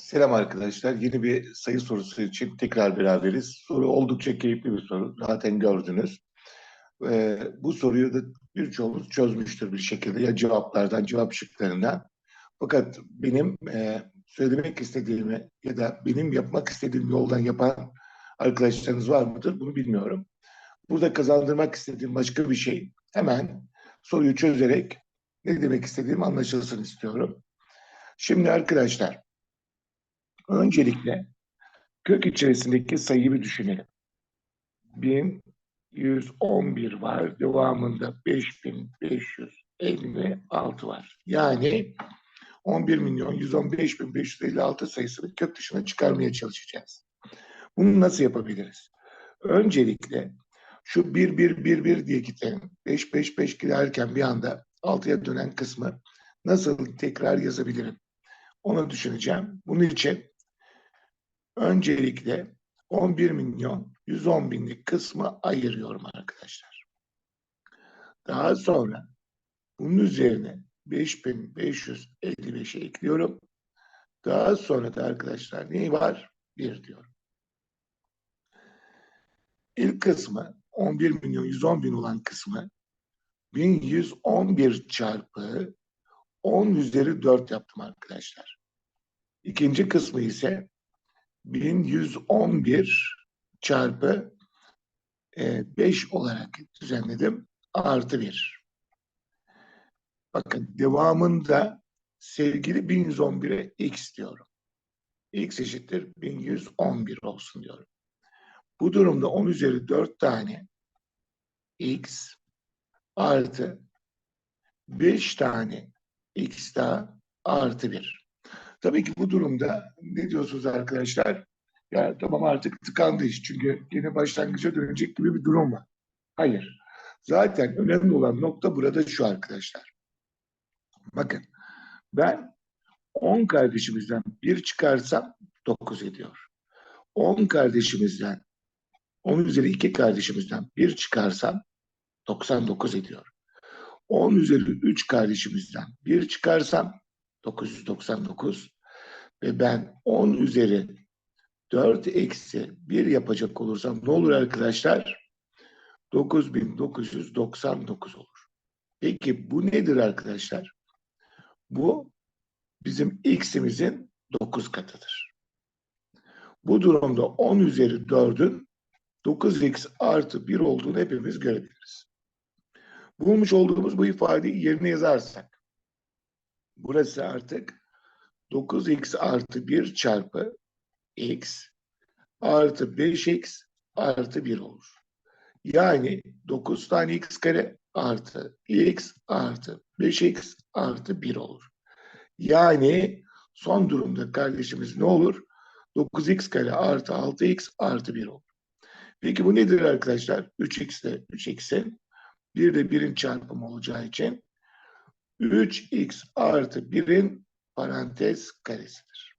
Selam arkadaşlar. Yeni bir sayı sorusu için tekrar beraberiz. Soru oldukça keyifli bir soru. Zaten gördünüz. Ee, bu soruyu da birçoğumuz çözmüştür bir şekilde. Ya cevaplardan, cevap şıklarından. Fakat benim e, söylemek istediğimi ya da benim yapmak istediğim yoldan yapan arkadaşlarınız var mıdır? Bunu bilmiyorum. Burada kazandırmak istediğim başka bir şey. Hemen soruyu çözerek ne demek istediğim anlaşılsın istiyorum. Şimdi arkadaşlar Öncelikle kök içerisindeki sayıyı düşünelim. 1111 var. Devamında 5556 var. Yani 11 milyon 115 bin 556 sayısını kök dışına çıkarmaya çalışacağız. Bunu nasıl yapabiliriz? Öncelikle şu 1 1 1 1 diye gidelim. 5 5 5 giderken bir anda 6'ya dönen kısmı nasıl tekrar yazabilirim? Onu düşüneceğim. Bunun için öncelikle 11 milyon 110 binlik kısmı ayırıyorum arkadaşlar. Daha sonra bunun üzerine 5555'e ekliyorum. Daha sonra da arkadaşlar ne var? 1 diyorum. İlk kısmı 11 milyon 110 bin olan kısmı 1111 çarpı 10 üzeri 4 yaptım arkadaşlar. İkinci kısmı ise 1111 çarpı 5 e, olarak düzenledim. Artı 1. Bakın devamında sevgili 1111'e x diyorum. x eşittir 1111 olsun diyorum. Bu durumda 10 üzeri 4 tane x artı 5 tane x daha artı 1. Tabii ki bu durumda ne diyorsunuz arkadaşlar? Ya tamam artık tıkandı iş çünkü yeni başlangıca dönecek gibi bir durum var. Hayır. Zaten önemli olan nokta burada şu arkadaşlar. Bakın ben 10 kardeşimizden bir çıkarsam 9 ediyor. 10 kardeşimizden 10 üzeri 2 kardeşimizden bir çıkarsam 99 ediyor. 10 üzeri 3 kardeşimizden bir çıkarsam 999 ve ben 10 üzeri 4 eksi 1 yapacak olursam ne olur arkadaşlar? 9999 olur. Peki bu nedir arkadaşlar? Bu bizim x'imizin 9 katıdır. Bu durumda 10 üzeri 4'ün 9x artı 1 olduğunu hepimiz görebiliriz. Bulmuş olduğumuz bu ifadeyi yerine yazarsak Burası artık 9x artı 1 çarpı x artı 5x artı 1 olur. Yani 9 tane x kare artı x artı 5x artı 1 olur. Yani son durumda kardeşimiz ne olur? 9x kare artı 6x artı 1 olur. Peki bu nedir arkadaşlar? 3x ile 3x'in bir de 1'in çarpımı olacağı için 3x artı 1'in parantez karesidir.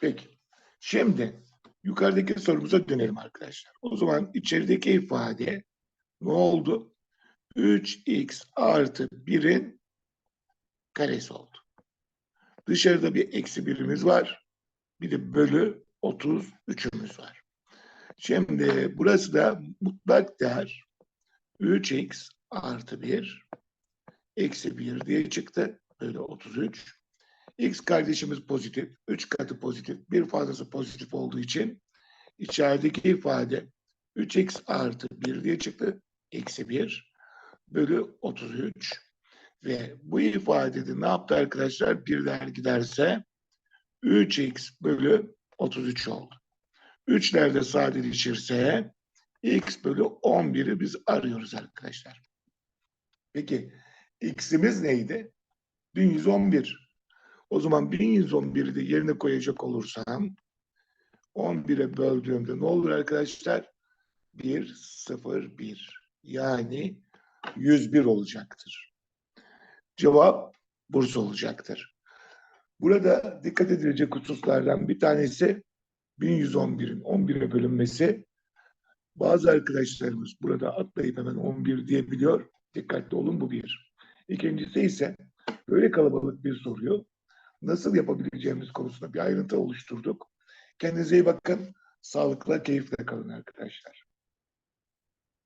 Peki. Şimdi yukarıdaki sorumuza dönelim arkadaşlar. O zaman içerideki ifade ne oldu? 3x artı 1'in karesi oldu. Dışarıda bir eksi birimiz var. Bir de bölü 33'ümüz var. Şimdi burası da mutlak değer 3x artı 1 eksi 1 diye çıktı. Böyle 33. X kardeşimiz pozitif. 3 katı pozitif. Bir fazlası pozitif olduğu için içerideki ifade 3x artı 1 diye çıktı. Eksi 1 bölü 33. Ve bu ifadede ne yaptı arkadaşlar? Birler giderse 3x bölü 33 oldu. 3'ler de sadeleşirse x bölü 11'i biz arıyoruz arkadaşlar. Peki X'imiz neydi? 1111. O zaman 1111'i de yerine koyacak olursam 11'e böldüğümde ne olur arkadaşlar? 1, 0, 1. Yani 101 olacaktır. Cevap Bursa olacaktır. Burada dikkat edilecek hususlardan bir tanesi 1111'in 11'e bölünmesi. Bazı arkadaşlarımız burada atlayıp hemen 11 diyebiliyor. Dikkatli olun bu bir. İkincisi ise böyle kalabalık bir soruyu nasıl yapabileceğimiz konusunda bir ayrıntı oluşturduk. Kendinize iyi bakın. Sağlıkla, keyifle kalın arkadaşlar.